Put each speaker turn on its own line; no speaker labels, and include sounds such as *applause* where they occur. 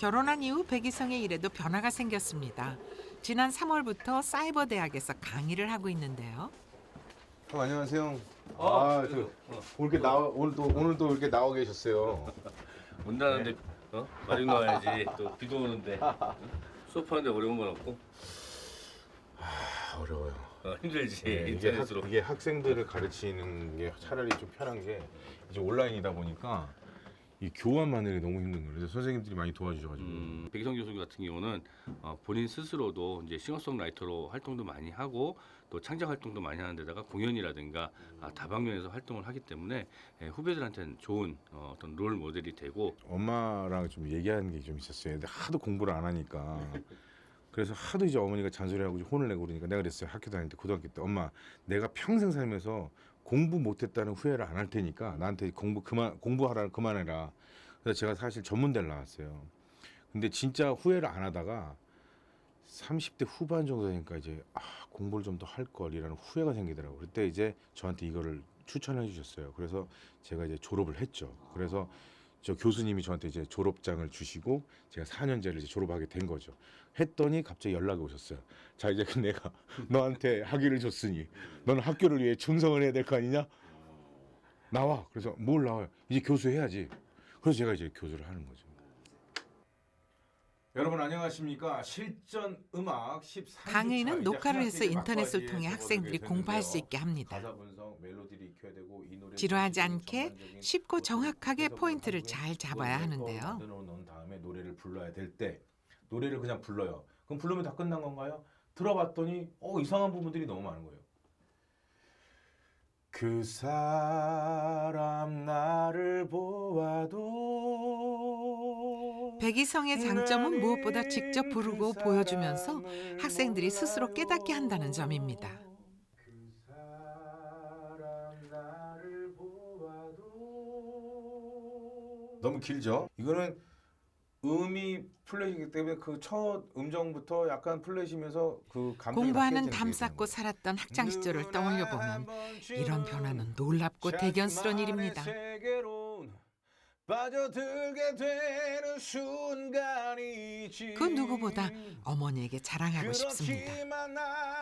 결혼한 이후 백이성의 일에도 변화가 생겼습니다. 지난 3월부터 사이버 대학에서 강의를 하고 있는데요.
형 안녕하세요.
어,
아,
그래도,
저
어.
오늘 이렇게 나와 오늘 또 오늘 또 이렇게 나와 계셨어요. *laughs*
온다는데 어? 마중 나와야지 또 비도 오는데 수업하는데 어려운 건 없고
아, 어려워요.
어, 힘들지
네, 이게, 학,
인터넷으로
이게 학생들을 가르치는 게 차라리 좀 편한 게 이제 온라인이다 보니까 이 교환만으로 너무 힘든 거예요. 그래서 선생님들이 많이 도와주셔가지고
음, 백이성 교수 같은 경우는 어, 본인 스스로도 이제 싱어송라이터로 활동도 많이 하고 또 창작 활동도 많이 하는 데다가 공연이라든가 아, 다방면에서 활동을 하기 때문에 예, 후배들한테는 좋은 어, 어떤 롤 모델이 되고
엄마랑 좀 얘기하는 게 좀 있었어요. 근데 하도 공부를 안 하니까 *laughs* 그래서 하도 이제 어머니가 잔소리하고 혼을 내고 그러니까 내가 그랬어요. 학교 다닐 때 고등학교 때 엄마 내가 평생 살면서 공부 못했다는 후회를 안 할 테니까 나한테 공부 그만 공부하라 그만해라. 그래서 제가 사실 전문대를 나왔어요. 근데 진짜 후회를 안 하다가 30대 후반 정도 되니까 이제 아 공부를 좀 더 할 걸이라는 후회가 생기더라고요. 그때 이제 저한테 이거를 추천해 주셨어요. 그래서 제가 이제 졸업을 했죠. 그래서 저 교수님이 저한테 이제 졸업장을 주시고 제가 4년제를 이제 졸업하게 된 거죠. 했더니 갑자기 연락이 오셨어요. 자 이제 그 내가 *laughs* 너한테 학위를 줬으니 너는 학교를 위해 충성을 해야 될 거 아니냐? 나와. 그래서 뭘 나와요? 이제 교수 해야지. 그래서 제가 이제 교수를 하는 거죠. 여러분 안녕하십니까? 실전 음악 13.
강의는 녹화를 해서 인터넷을 통해 학생들이 공부할 수 있게 합니다. 지루하지 않게 쉽고 정확하게 포인트를. 잘 잡아야 하는데요.
만들어 놓은 다음에 노래를 불러야 될 때 노래를 그냥 불러요. 그럼 부르면 다 끝난 건가요? 들어봤더니 어 이상한 부분들이 너무 많은 거예요. 그 사람 나를 보아도
백이성의 장점은 무엇보다 직접 부르고 보여주면서 학생들이 스스로 깨닫게 한다는 점입니다.
너무 길죠? 이거는 음이 플랫이기 때문에 그 첫 음정부터 약간 플랫이면서 그 감정이
공부하는
담게
쌓고 살았던 학창. 시절을 떠올려 보면 이런 변화는 놀랍고 대견스러운 일입니다.
세계로 빠져들게 되는 순간이지
그 누구보다 어머니에게 자랑하고 싶습니다.
그렇지만 나는